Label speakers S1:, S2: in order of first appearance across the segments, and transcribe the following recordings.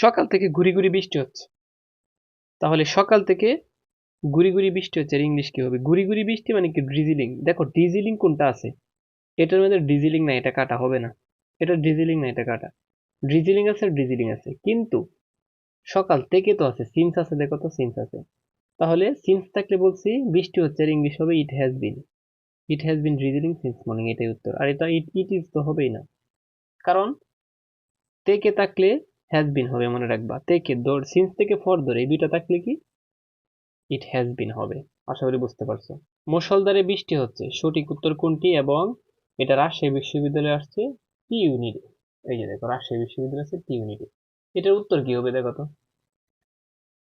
S1: সকাল থেকে ঘুরি ঘুরি বৃষ্টি হচ্ছে। তাহলে সকাল থেকে ঘুরি ঘুরি বৃষ্টি হচ্ছে আর ইংলিশ কি হবে? ঘুরি ঘুরি বৃষ্টি মানে কি? ড্রিজিলিং দেখো ডিজিলিং কোনটা আছে? এটার মধ্যে ডিজিলিং না, এটা কাটা হবে না। এটা ডিজিলিং না, এটা কাটা। ড্রিজিলিং আছে আর ডিজিলিং আছে। কিন্তু সকাল থেকে তো আছে সিন্স আছে, দেখো তো সিন্স আছে। তাহলে সিন্স থাকলে বলছি বৃষ্টি হচ্ছে আর ইংলিশ হবে it has been it has been drizzling since morning এটাই উত্তর। আর এটা ইট ইট ইজ তো হবেই না। কারণ, থেকে থাকলে হ্যাজ বিন হবে মনে রাখবা। থেকে দৌড় সিন্স থেকে ফর ধরে এই দুইটা থাকলে কি? ইট হ্যাজ বিন হবে। আশা করি বুঝতে পারছ। মুষলধারে বৃষ্টি হচ্ছে। সঠিক উত্তর কোনটি এবং এটা রাজশাহী বিশ্ববিদ্যালয়ে আসছে টি ইউনিটে এই যে দেখো, রাজশাহী বিশ্ববিদ্যালয় আছে টি ইউনিটে এটার উত্তর কি হবে দেখো তো?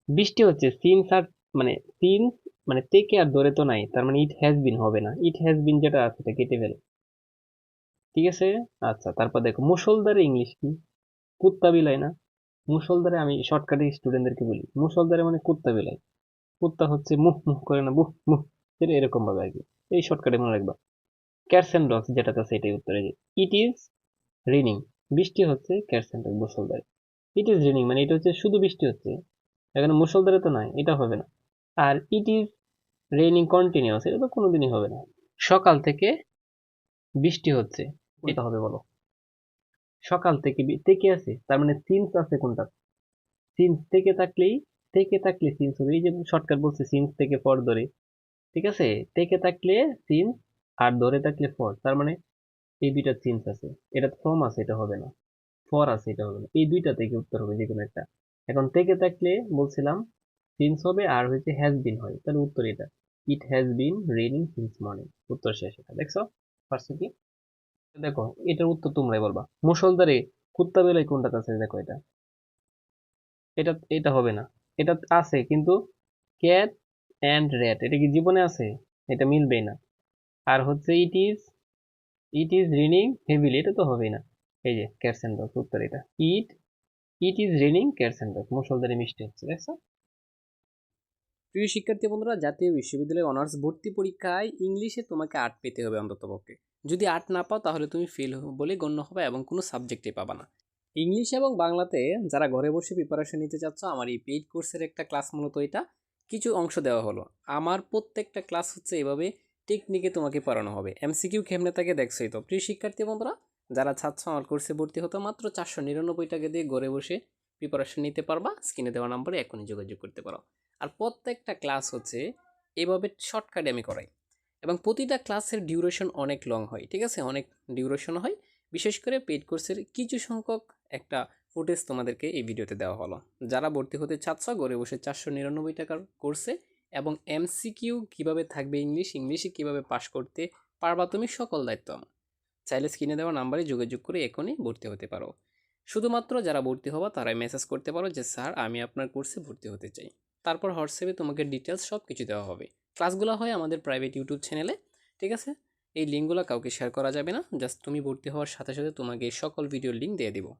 S1: বৃষ্টি হচ্ছে। সিন্স আর মানে সিন্স মানে থেকে আর ধরে তো নাই। তার মানে ইট হ্যাজ বিন হবে না। ইট হ্যাজ বিন যেটা আছে সেটা কেটে ফেলে। ঠিক আছে? আচ্ছা তারপর দেখো, মুষলধারে ইংলিশ কি? কুত্তা বিলাই না। মুষলধারে আমি শর্টকাটে স্টুডেন্টদেরকে বলি মুষলধারে মানে কুত্তা বিলাই। কুত্তা হচ্ছে মুহ মুহ করে না, বুহ, মুহ সেটা এরকম ভাবে আর কি। এই শর্টকাটে মনে রাখবা। ক্যাটস অ্যান্ড যেটা আছে এটাই উত্তরে যে ইট ইজ রেনিং বৃষ্টি হচ্ছে ক্যাটস অ্যান্ড মুষলধারে ইট ইজ রেনিং মানে এটা হচ্ছে শুধু বৃষ্টি হচ্ছে, এখানে মুষলধারে তো নয় এটা হবে না। আর ইট ইজ রেনিং কন্টিনিউয়াস এটা তো কোনোদিনই হবে না। সকাল থেকে বৃষ্টি হচ্ছে, এটা হবে বলো। সকাল থেকে থেকে আছে, তার মানে সিন্স আছে কোনটা? সিন্স থেকে থাকলেই, থেকে থাকলে সিন্স হবে, এই যে শর্টকাট বলছে সিন্স থেকে ফর ধরে, ঠিক আছে? থেকে থাকলে সিন্স আর ধরে থাকলে ফর তার মানে এই দুইটা সিন্স আছে, এটা ফ্রম আছে, এটা হবে না ফর আছে, এটা হবে না, এই দুইটা থেকে উত্তর হবে যে কোনো একটা। এখন থেকে থাকলে বলছিলাম সিন্স হবে আর হচ্ছে হ্যাজ বিন হয়, তাহলে উত্তর এটা it has been raining since morning উত্তর শেষ এটা, দেখছ? পারছ কি? দেখো, এটার উত্তর তোমরাই বলবা। মুসলধারে কুত্তা বেলায় কোনটা আছে দেখো এটা। এটা এটা হবে না। এটা আছে, কিন্তু ক্যাট অ্যান্ড র্যাট এটা কি জীবনে আছে? এটা মিলবেই না। আর হচ্ছে it is it is raining heavily এটা তো হবেই না। এই যে ক্যাটস অ্যান্ড ডগস উত্তর এটা। It it is raining cats and dogs মুসলধারে মিষ্টি হচ্ছে, দেখছ?
S2: প্রিয় শিক্ষার্থী বন্ধুরা, জাতীয় বিশ্ববিদ্যালয়ে অনার্স ভর্তি পরীক্ষায় ইংলিশে তোমাকে আট পেতে হবে অন্ততপক্ষে। যদি আট না পাও, তাহলে তুমি ফেল বলে গণ্য হবে এবং কোনো সাবজেক্টে পাবা না। ইংলিশ এবং বাংলাতে যারা ঘরে বসে প্রিপারেশন নিতে চাচ্ছ, আমার এই পেইড কোর্সের একটা ক্লাস মূলত এটা। কিছু অংশ দেওয়া হলো। আমার প্রত্যেকটা ক্লাস হচ্ছে এভাবে টেকনিকে তোমাকে পড়ানো হবে। এমসিকিউ কেমনে থাকে দেখছোই তো। প্রিয় শিক্ষার্থী বন্ধুরা, যারা ছাত্র আমার কোর্সে ভর্তি হতো, মাত্র চারশো নিরানব্বই টাকা দিয়ে ঘরে বসে প্রিপারেশন নিতে পারবা। স্ক্রিনে দেওয়া নাম্বারে এখনই যোগাযোগ করতে পারো। আর প্রত্যেকটা ক্লাস হচ্ছে এভাবে শর্টকাটে আমি করাই। এবং প্রতিটা ক্লাসের ডিউরেশন অনেক লং হয়, ঠিক আছে? অনেক ডিউরেশন হয়। বিশেষ করে পেড কোর্সের কিছু সংখ্যক একটা ফুটেজ তোমাদেরকে এই ভিডিওতে দেওয়া হলো। যারা ভর্তি হতে চাচ্ছ, ঘরে বসে চারশো নিরানব্বই টাকার কোর্সে এবং এমসিকিউ কীভাবে থাকবে ইংলিশ, ইংলিশে কীভাবে পাশ করতে পারবা তুমি সকল দায়িত্ব চাইলে স্ক্রিনে দেওয়া নাম্বারে যোগাযোগ করে এখনই ভর্তি হতে পারো। শুধুমাত্র যারা ভর্তি হবা তারাই মেসেজ করতে পারো যে, স্যার, আমি আপনার কোর্সে ভর্তি হতে চাই। তারপর হোয়াটসঅ্যাপে তোমাকে ডিটেলস সব কিছু দেওয়া হবে। ক্লাসগুলো হয় আমাদের প্রাইভেট ইউটিউব চ্যানেলে ঠিক আছে? এই লিঙ্কগুলো কাউকে শেয়ার করা যাবে না জাস্ট তুমি ভর্তি হওয়ার সাথে সাথে তোমাকে সকল ভিডিওর লিঙ্ক দিয়ে দেবো।